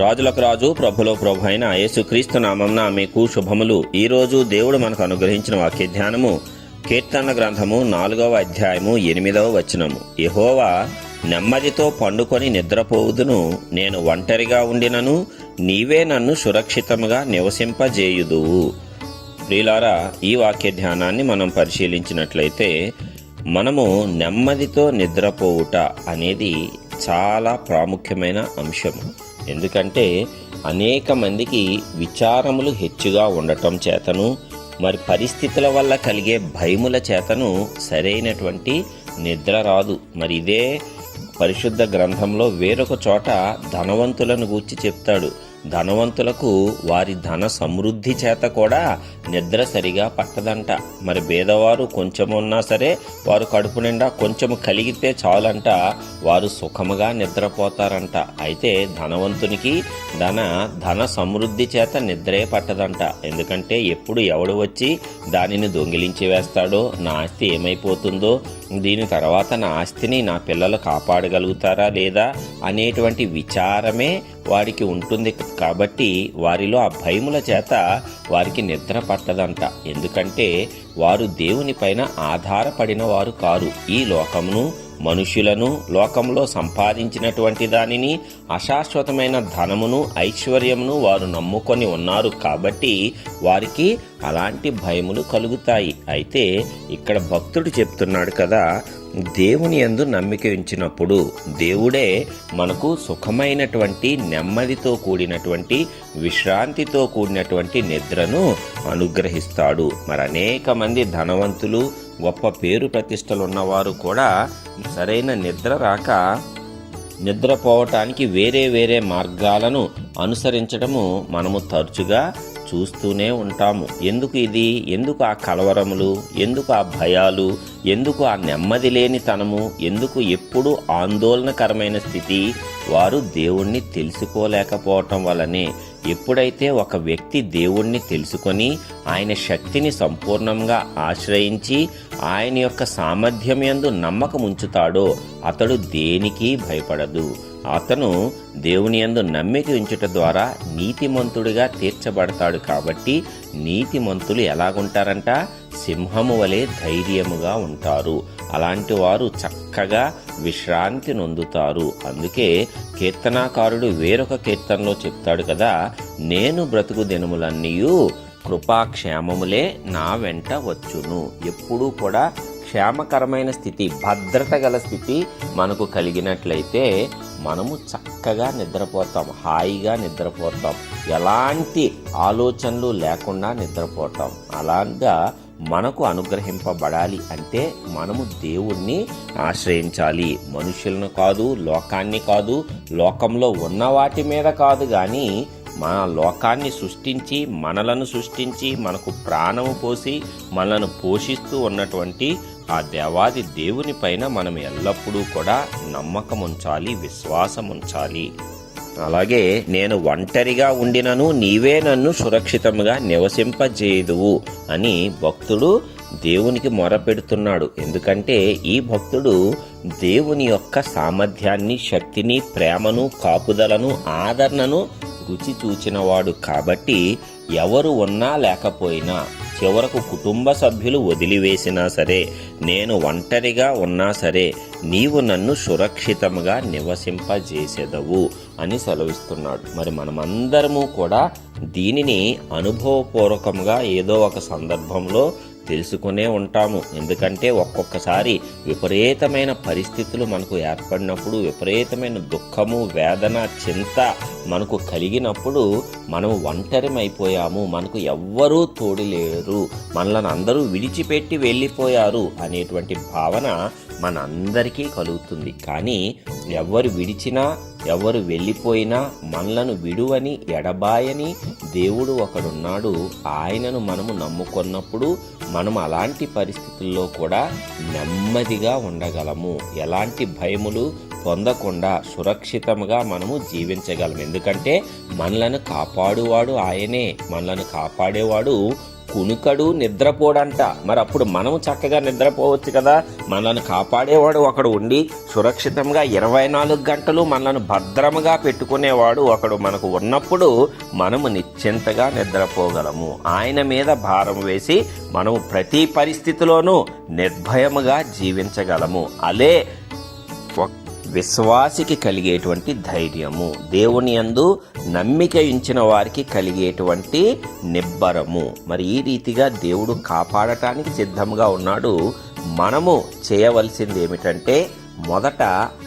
రాజులకు రాజు ప్రభులో ప్రభు అయిన యేసుక్రీస్తు నామంన మీకు శుభములు. ఈ రోజు దేవుడు మనకు అనుగ్రహించిన వాక్య ధ్యానము కీర్తన గ్రంథము నాలుగవ అధ్యాయము ఎనిమిదవ వచనము. యహోవా నెమ్మదితో పండుకొని నిద్రపోవుదును. నేను ఒంటరిగా ఉండినను నీవే నన్ను సురక్షితముగా నివసింపజేయుదువు. ప్రియులారా ఈ వాక్య ధ్యానాన్ని మనం పరిశీలించినట్లయితే మనము నెమ్మదితో నిద్రపోవుట అనేది చాలా ప్రాముఖ్యమైన అంశము. ఎందుకంటే అనేక మందికి విచారములు హెచ్చుగా ఉండటం చేతను మరి పరిస్థితుల వల్ల కలిగే భయముల చేతను సరైనటువంటి నిద్ర రాదు. మరి ఇదే పరిశుద్ధ గ్రంథంలో వేరొక చోట ధనవంతులను గూర్చి చెప్తాడు. ధనవంతులకు వారి ధన సమృద్ధి చేత కూడా నిద్ర సరిగా పట్టదంట. మరి బేదవారు కొంచెం ఉన్నా సరే వారు కడుపు నిండా కొంచెం కలిగితే చాలంట. వారు సుఖముగా నిద్రపోతారంట. అయితే ధనవంతునికి ధన ధన సమృద్ధి చేత నిద్రే పట్టదంట. ఎందుకంటే ఎప్పుడు ఎవడు వచ్చి దానిని దొంగిలించి వేస్తాడో నా ఆస్తి ఏమైపోతుందో దీని తర్వాత నా ఆస్తిని నా పిల్లలు కాపాడగలుగుతారా లేదా అనేటువంటి విచారమే వారికి ఉంటుంది కాబట్టి వారిలో ఆ భయముల చేత వారికి నిద్ర పట్టదంట. ఎందుకంటే వారు దేవుని పైన ఆధారపడిన వారు కారు. ఈ లోకమును మనుష్యులను లోకంలో సంపాదించినటువంటి దానిని అశాశ్వతమైన ధనమును ఐశ్వర్యమును వారు నమ్ముకొని ఉన్నారు కాబట్టి వారికి అలాంటి భయములు కలుగుతాయి. అయితే ఇక్కడ భక్తుడు చెప్తున్నాడు కదా దేవుని యందు నమ్మిక ఉంచినప్పుడు దేవుడే మనకు సుఖమైనటువంటి నెమ్మదితో కూడినటువంటి విశ్రాంతితో కూడినటువంటి నిద్రను అనుగ్రహిస్తాడు. మరి అనేక మంది ధనవంతులు గొప్ప పేరు ప్రతిష్టలు ఉన్నవారు కూడా సరైన నిద్ర రాక నిద్రపోవటానికి వేరే వేరే మార్గాలను అనుసరించడము మనము తరచుగా చూస్తూనే ఉంటాము. ఎందుకు ఇది? ఎందుకు ఆ కలవరములు? ఎందుకు ఆ భయాలు? ఎందుకు ఆ నెమ్మది లేని తనము? ఎందుకు ఎప్పుడు ఆందోళనకరమైన స్థితి? వారు దేవుణ్ణి తెలుసుకోలేకపోవటం వల్లనే ఎప్పుడైతే ఒక వ్యక్తి దేవుణ్ణి తెలుసుకొని ఆయన శక్తిని సంపూర్ణంగా ఆశ్రయించి ఆయన యొక్క సామర్థ్యం ఎందు నమ్మకం ఉంచుతాడో అతడు దేనికి భయపడదు. అతను దేవుని యందు నమ్మిక ఉంచుట ద్వారా నీతిమంతుడిగా తీర్చబడతాడు కాబట్టి నీతిమంతులు ఎలాగుంటారంట? సింహము వలె ధైర్యముగా ఉంటారు. అలాంటి వారు చక్కగా విశ్రాంతి నొందుతారు. అందుకే కీర్తనాకారుడు వేరొక కీర్తనలో చెప్తాడు కదా నేను బ్రతుకు దినములన్నీయు కృపాక్షేమములే నా వెంట వచ్చును. ఎప్పుడూ కూడా క్షేమకరమైన స్థితి భద్రత గల స్థితి మనకు కలిగినట్లయితే మనము చక్కగా నిద్రపోతాం హాయిగా నిద్రపోతాం. ఎలాంటి ఆలోచనలు లేకుండా నిద్రపోతాం. అలాగా మనకు అనుగ్రహింపబడాలి అంటే మనము దేవుణ్ణి ఆశ్రయించాలి. మనుషులను కాదు లోకాన్ని కాదు లోకంలో ఉన్న వాటి మీద కాదు కానీ మన లోకాన్ని సృష్టించి మనలను సృష్టించి మనకు ప్రాణము పోసి మనలను పోషిస్తూ ఉన్నటువంటి ఆ దేవాది దేవుని పైన మనం ఎల్లప్పుడూ కూడా నమ్మకం ఉంచాలి విశ్వాసం ఉంచాలి అలాగే నేను ఒంటరిగా ఉండినను నీవే నన్ను సురక్షితంగా నివసింపజేయుదువు అని భక్తుడు దేవునికి మొరపెడుతున్నాడు ఎందుకంటే ఈ భక్తుడు దేవుని యొక్క సామర్థ్యాన్ని శక్తిని ప్రేమను కాపుదలను ఆదరణను రుచి చూచినవాడు. కాబట్టి ఎవరు ఉన్నా లేకపోయినా చివరకు కుటుంబ సభ్యులు వదిలివేసినా సరే నేను ఒంటరిగా ఉన్నా సరే నీవు నన్ను సురక్షితంగా నివసింపజేసేదవు అని సెలవిస్తున్నాడు. మరి మనమందరము కూడా దీనిని అనుభవపూర్వకంగా ఏదో ఒక సందర్భంలో తెలుసుకునే ఉంటాము. ఎందుకంటే ఒక్కొక్కసారి విపరీతమైన పరిస్థితులు మనకు ఏర్పడినప్పుడు విపరీతమైన దుఃఖము వేదన చింత మనకు కలిగినప్పుడు మనం ఒంటరిమైపోయాము. మనకు ఎవ్వరూ తోడు లేరు. మనలను అందరూ విడిచిపెట్టి వెళ్ళిపోయారు అనేటువంటి భావన మనందరికీ కలుగుతుంది. కానీ ఎవరు విడిచినా ఎవరు వెళ్ళిపోయినా మనలను విడువని ఎడబాయని దేవుడు ఒకడున్నాడు. ఆయనను మనము నమ్ముకున్నప్పుడు మనం అలాంటి పరిస్థితుల్లో కూడా నెమ్మదిగా ఉండగలము. ఎలాంటి భయములు పొందకుండా సురక్షితంగా మనము జీవించగలం. ఎందుకంటే మనలను కాపాడువాడు ఆయనే. మనలను కాపాడేవాడు కునుకడు నిద్రపోడంట. మరి అప్పుడు మనం చక్కగా నిద్రపోవచ్చు కదా? మనల్ని కాపాడేవాడు ఒకడు ఉండి సురక్షితంగా ఇరవై నాలుగు గంటలు మనల్ని భద్రముగా పెట్టుకునేవాడు ఒకడు మనకు ఉన్నప్పుడు మనము నిశ్చింతగా నిద్రపోగలము. ఆయన మీద భారం వేసి మనము ప్రతి పరిస్థితిలోనూ నిర్భయముగా జీవించగలము. అలే విశ్వాసికి కలిగేటువంటి ధైర్యము. దేవుని యందు నమ్మిక ఉంచిన వారికి కలిగేటువంటి నిబ్బరము. మరి ఈ రీతిగా దేవుడు కాపాడటానికి సిద్ధంగా ఉన్నాడు. మనము చేయవలసింది ఏమిటంటే మొదట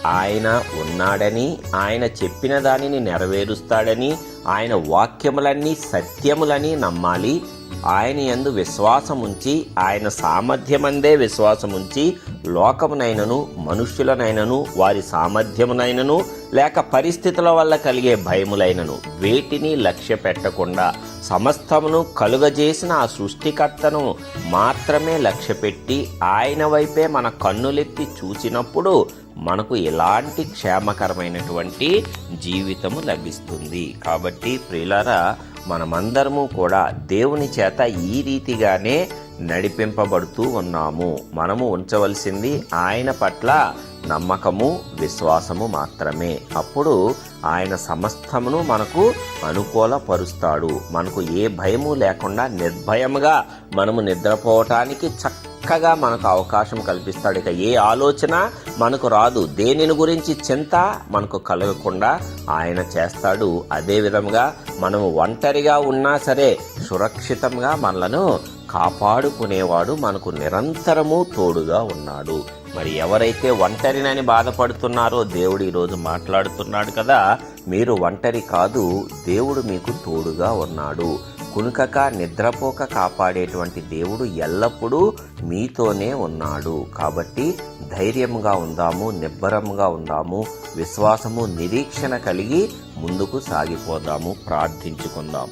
ఆయన ఉన్నాడని ఆయన చెప్పిన దానిని నెరవేరుస్తాడని ఆయన వాక్యములన్నీ సత్యములని నమ్మాలి. ఆయన యందు విశ్వాసముంచి ఆయన సామర్థ్యమందే విశ్వాసముంచి లోకమునైనను మనుష్యులనైనను వారి సామర్థ్యమునైనను లేక పరిస్థితుల వల్ల కలిగే భయములైనను వేటిని లక్ష్య పెట్టకుండా సమస్తమును కలుగజేసిన ఆ సృష్టికర్తను మాత్రమే లక్ష్యపెట్టి ఆయన వైపే మన కన్నులెత్తి చూసినప్పుడు మనకు ఎలాంటి క్షేమకరమైనటువంటి జీవితము లభిస్తుంది. కాబట్టి ప్రియులారా మనమందరము కూడా దేవుని చేత ఈ రీతిగానే నడిపింపబడుతూ ఉన్నాము. మనము ఉంచవలసింది ఆయన పట్ల నమ్మకము విశ్వాసము మాత్రమే. అప్పుడు ఆయన సమస్తమును మనకు అనుకూలపరుస్తాడు. మనకు ఏ భయము లేకుండా నిర్భయముగా మనము నిద్రపోవటానికి చక్క చక్కగా మనకు అవకాశం కల్పిస్తాడు. ఇక ఏ ఆలోచన మనకు రాదు. దేనిని గురించి చింత మనకు కలగకుండా ఆయన చేస్తాడు. అదే విధంగా మనము ఒంటరిగా ఉన్నా సరే సురక్షితంగా మనలను కాపాడుకునేవాడు మనకు నిరంతరము తోడుగా ఉన్నాడు. మరి ఎవరైతే ఒంటరినని బాధపడుతున్నారో దేవుడు ఈరోజు మాట్లాడుతున్నాడు కదా. మీరు ఒంటరి కాదు దేవుడు మీకు తోడుగా ఉన్నాడు. కునుకక నిద్రపోక కాపాడేటువంటి దేవుడు ఎల్లప్పుడూ మీతోనే ఉన్నాడు. కాబట్టి ధైర్యంగా ఉందాము నిబ్బరంగా ఉందాము విశ్వాసము నిరీక్షణ కలిగి ముందుకు సాగిపోదాము ప్రార్థించుకుందాం.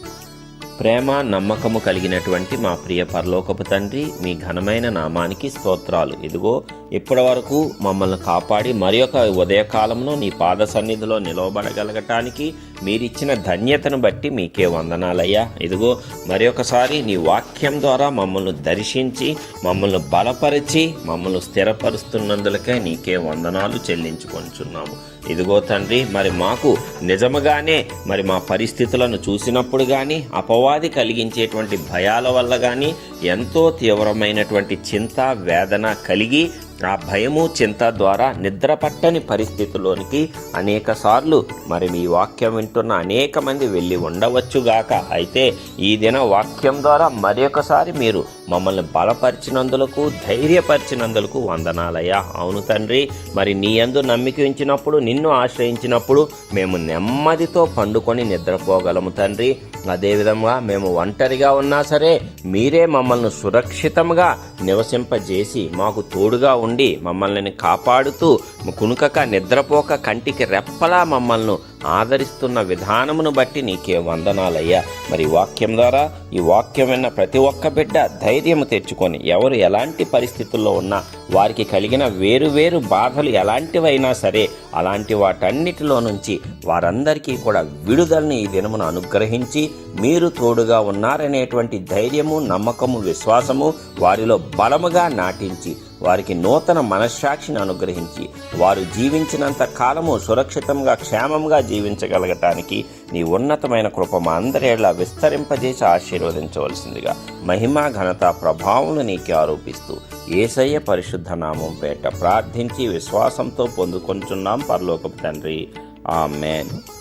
ప్రేమ నమ్మకము కలిగినటువంటి మా ప్రియ పరలోకపు తండ్రి మీ ఘనమైన నామానికి స్తోత్రాలు. ఇదిగో ఇప్పటి వరకు మమ్మల్ని కాపాడి మరి ఒక ఉదయకాలంలో నీ పాద సన్నిధిలో నిలవబడగలగటానికి మీరిచ్చిన ధన్యతను బట్టి మీకే వందనాలయ్యా. ఇదిగో మరి ఒకసారి నీ వాక్యం ద్వారా మమ్మల్ని దర్శించి మమ్మల్ని బలపరిచి మమ్మల్ని స్థిరపరుస్తున్నందులకే నీకే వందనాలు చెల్లించుకొంచున్నాము. ఇదిగో తండ్రి మరి మాకు నిజముగానే మరి మా పరిస్థితులను చూసినప్పుడు కానీ అపవాది కలిగించేటువంటి భయాల వల్ల కానీ ఎంతో తీవ్రమైనటువంటి చింత వేదన కలిగి ఆ భయము చింత ద్వారా నిద్రపట్టని పరిస్థితిలోనికి అనేక సార్లు మరి మీ వాక్యం వింటున్న అనేక మంది వెళ్ళి ఉండవచ్చుగాక అయితే ఈ దిన వాక్యం ద్వారా మరొకసారి మీరు మమ్మల్ని బలపరిచినందులకు ధైర్యపరిచినందులకు వందనాలయ్యా. అవును తండ్రి మరి నీ అందు నమ్మిక ఉంచినప్పుడు నిన్ను ఆశ్రయించినప్పుడు మేము నెమ్మదితో పండుకొని నిద్రపోగలము తండ్రి. అదేవిధంగా మేము ఒంటరిగా ఉన్నా సరే మీరే మమ్మల్ని సురక్షితంగా నివసింపజేసి మాకు తోడుగా ఉండి మమ్మల్ని కాపాడుతూ కునుకక నిద్రపోక కంటికి రెప్పలా మమ్మల్ని ఆదరిస్తున్న విధానమును బట్టి నీకే వందనాలయ్యా. మరి వాక్యం ద్వారా ఈ వాక్యం విన్న ప్రతి ఒక్క బిడ్డ ధైర్యం తెచ్చుకొని ఎవరు ఎలాంటి పరిస్థితుల్లో ఉన్నా వారికి కలిగిన వేరు వేరు బాధలు ఎలాంటివైనా సరే అలాంటి వాటన్నిటిలో నుంచి వారందరికీ కూడా విడుదలని ఈ దినమును అనుగ్రహించి మీరు తోడుగా ఉన్నారనేటువంటి ధైర్యము నమ్మకము విశ్వాసము వారిలో బలముగా నాటించి వారికి నూతన మనశ్శాక్షిని అనుగ్రహించి వారు జీవించినంత కాలము సురక్షితంగా క్షేమంగా జీవించగలగటానికి నీ ఉన్నతమైన కృప మా అందరేళ్ళా విస్తరింపజేసి ఆశీర్వదించవలసిందిగా మహిమ ఘనత ప్రభావం నీకే ఆరోపిస్తూ ఏసయ్య పరిశుద్ధ నామం పేట ప్రార్థించి విశ్వాసంతో పొందుకొంచున్నాం పరలోకపు తండ్రి. ఆమెన్.